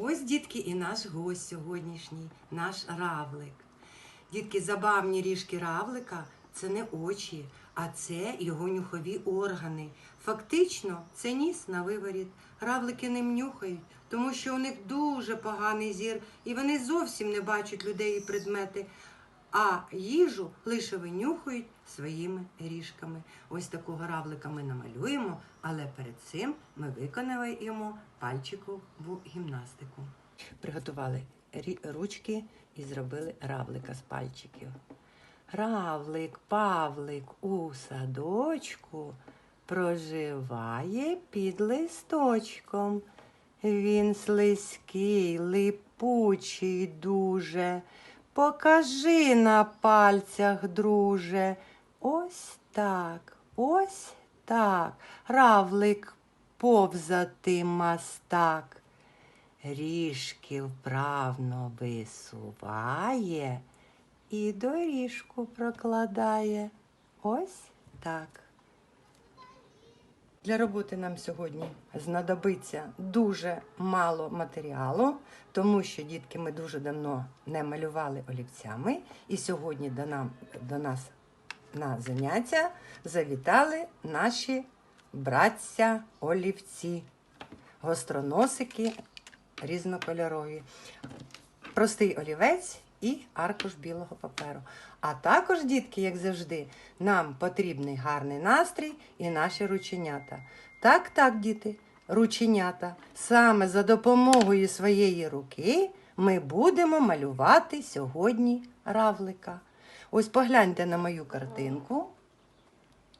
Ось, дітки, і наш гость сьогоднішній, наш равлик. Дітки, забавні ріжки равлика це не очі, а це його нюхові органи. Фактично, це ніс на виворіт. Равлики ним нюхають, тому що у них дуже поганий зір, і вони зовсім не бачать людей і предмети. А їжу лише винюхують своїми ріжками. Ось такого равлика ми намалюємо, але перед цим ми виконуємо пальчикову гімнастику. Приготували ручки і зробили равлика з пальчиків. Равлик, павлик у садочку проживає під листочком. Він слизький, липучий дуже. Покажи на пальцях, друже. Ось так, ось так. Равлик повзати мастак. Ріжки вправно висуває і доріжку прокладає. Ось так. Для роботи нам сьогодні знадобиться дуже мало матеріалу, тому що дітки ми дуже давно не малювали олівцями, і сьогодні до, нам, до нас на заняття завітали наші братця олівці, гостроносики різнокольорові, простий олівець і аркуш білого паперу. А також, дітки, як завжди, нам потрібний гарний настрій і наші рученята. Так, так, діти, рученята. Саме за допомогою своєї руки ми будемо малювати сьогодні равлика. Ось погляньте на мою картинку.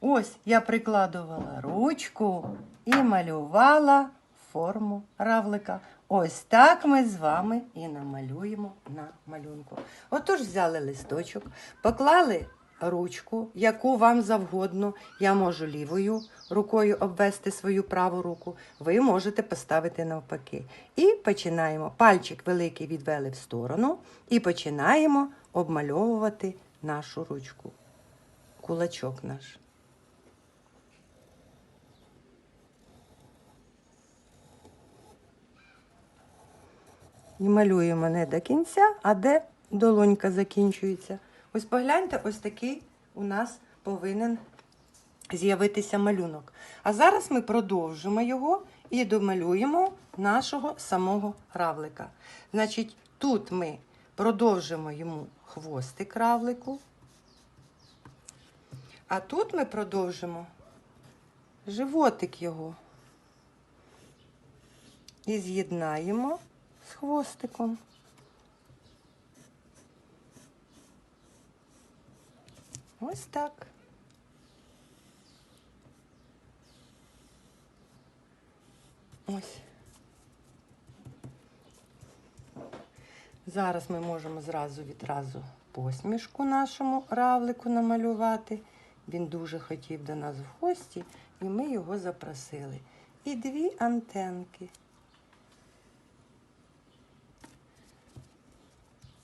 Ось я прикладувала ручку і малювала форму равлика. Ось так ми з вами і намалюємо на малюнку. Отож, взяли листочок, поклали ручку, яку вам завгодно. Я можу лівою рукою обвести свою праву руку. Ви можете поставити навпаки. І починаємо. Пальчик великий відвели в сторону і починаємо обмальовувати нашу ручку. Кулачок наш. І малюємо не до кінця, а де долонька закінчується. Ось погляньте, ось такий у нас повинен з'явитися малюнок. А зараз ми продовжимо його і домалюємо нашого самого равлика. Значить, тут ми продовжимо йому хвостик равлику. А тут ми продовжимо животик його. І з'єднаємо з хвостиком. Ось так. Ось. Зараз ми можемо зразу відразу посмішку нашому равлику намалювати. Він дуже хотів до нас в гості, і ми його запросили. І дві антенки.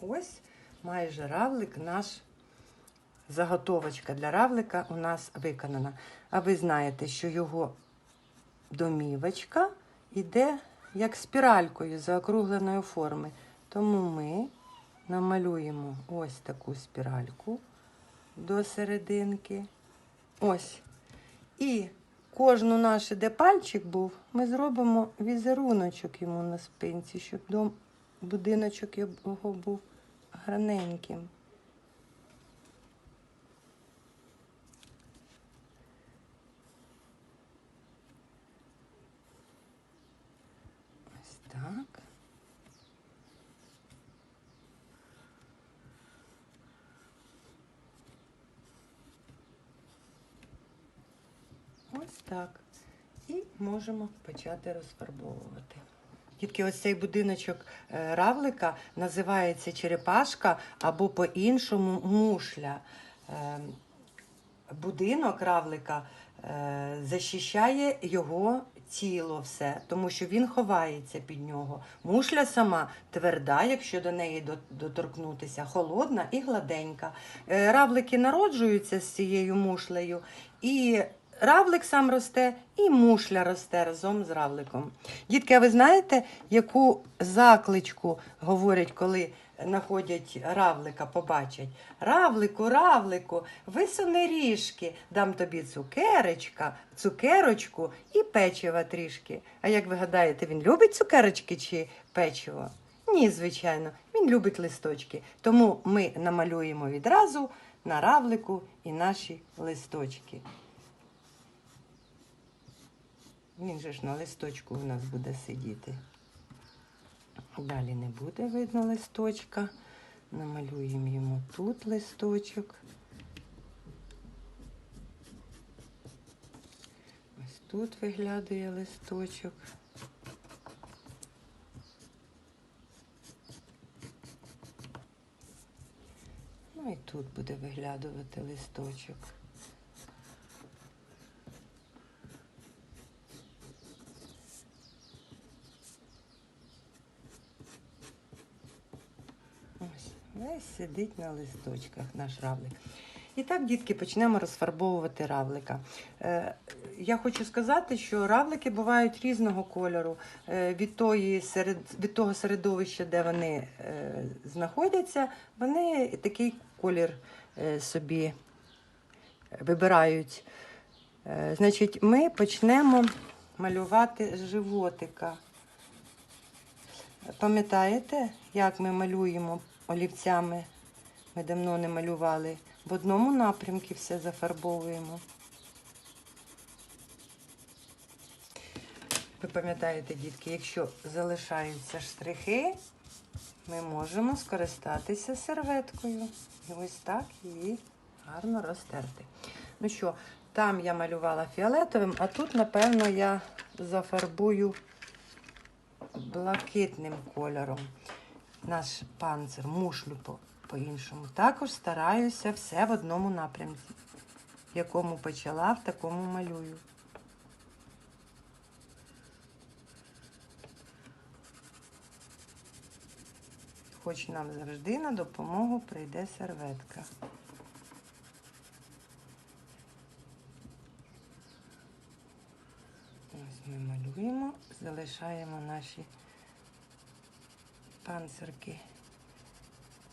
Ось майже равлик наш. Заготовочка для равлика у нас виконана. А ви знаєте, що його домівочка йде як спіралькою заокругленої форми. Тому ми намалюємо ось таку спіральку до серединки. Ось. І кожну нашу, де пальчик був, ми зробимо візеруночок йому на спинці, щоб будиночок його був гарненьким. Ось так. Ось так. І можемо почати розфарбовувати. Тільки ось цей будиночок е, равлика називається черепашка або по-іншому мушля. Е, Будинок равлика е, захищає його тіло все, тому що він ховається під нього. Мушля сама тверда, якщо до неї доторкнутися, холодна і гладенька. Равлики народжуються з цією мушлею і равлик сам росте, і мушля росте разом з равликом. Дітки, а ви знаєте, яку закличку говорять, коли знаходять равлика, побачать? Равлику, равлику, висуни ріжки, дам тобі цукерочка, цукерочку і печива трішки. А як ви гадаєте, він любить цукерочки чи печиво? Ні, звичайно, він любить листочки. Тому ми намалюємо відразу на равлику і наші листочки. Він же ж на листочку у нас буде сидіти. Далі не буде видно листочка. Намалюємо йому тут листочок. Ось тут виглядає листочок. Ну і тут буде виглядувати листочок. Ось, сидить на листочках наш равлик. І так, дітки, почнемо розфарбовувати равлика. Е, я хочу сказати, що равлики бувають різного кольору. Е, від, тої серед, від того середовища, де вони е, знаходяться, вони такий колір е, собі вибирають. Е, значить, ми почнемо малювати животика. Пам'ятаєте, як ми малюємо олівцями? Ми давно не малювали. В одному напрямку все зафарбовуємо. Ви пам'ятаєте, дітки, якщо залишаються штрихи, ми можемо скористатися серветкою. І ось так її гарно розтерти. Ну що, там я малювала фіолетовим, а тут, напевно, я зафарбую блакитним кольором. Наш панцир, мушлю по- по-іншому. Також стараюся все в одному напрямці. В якому почала, в такому малюю. Хоч нам завжди на допомогу прийде серветка. Ось ми малюємо, залишаємо наші панцирки.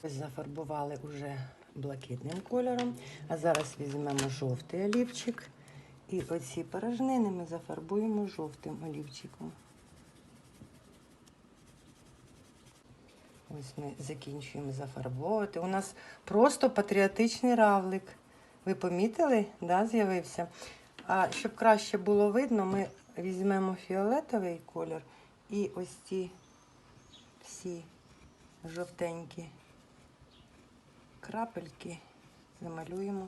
Зафарбували уже блакитним кольором, а зараз візьмемо жовтий олівчик. І оці порожнини ми зафарбуємо жовтим олівчиком. Ось ми закінчуємо зафарбовувати. У нас просто патріотичний равлик. Ви помітили? Да, з'явився. А щоб краще було видно, ми візьмемо фіолетовий колір і ось ці всі жовтенькі крапельки замалюємо,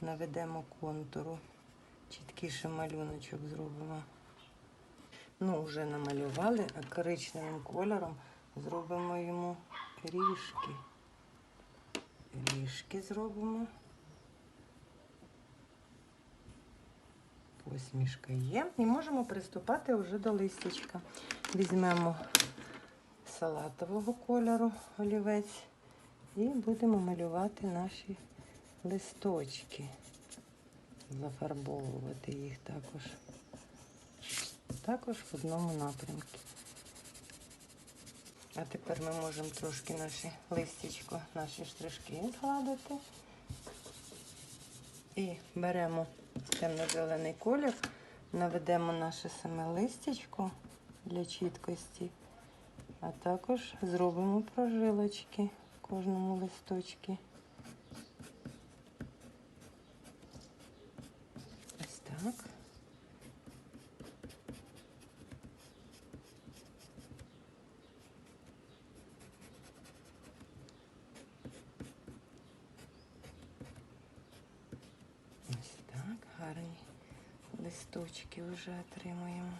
наведемо контуру. Чіткіше малюночок зробимо. Ну, вже намалювали, а коричневим кольором зробимо йому ріжки. Ріжки зробимо. Посмішка є. І можемо приступати вже до листячка. Візьмемо салатового кольору олівець і будемо малювати наші листочки. Зафарбовувати їх також. Також в одному напрямку. А тепер ми можемо трошки наші листячко, наші штришки відгладити. І беремо темно-зелений колір, наведемо наше саме листячко для чіткості, а також зробимо прожилочки в кожному листочці. Ось так. Ось так, гарні листочки вже отримуємо.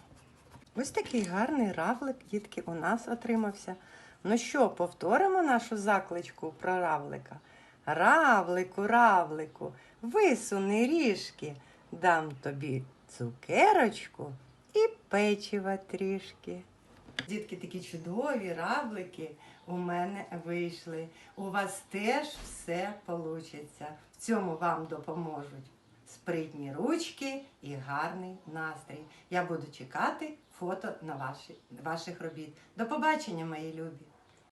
Ось такий гарний равлик, дітки, у нас отримався. Ну що, повторимо нашу закличку про равлика? Равлику, равлику, висуни ріжки, дам тобі цукерочку і печива трішки. Дітки такі чудові равлики у мене вийшли. У вас теж все вийде. В цьому вам допоможуть спритні ручки і гарний настрій. Я буду чекати фото на ваші, ваших робіт. До побачення, мої любі!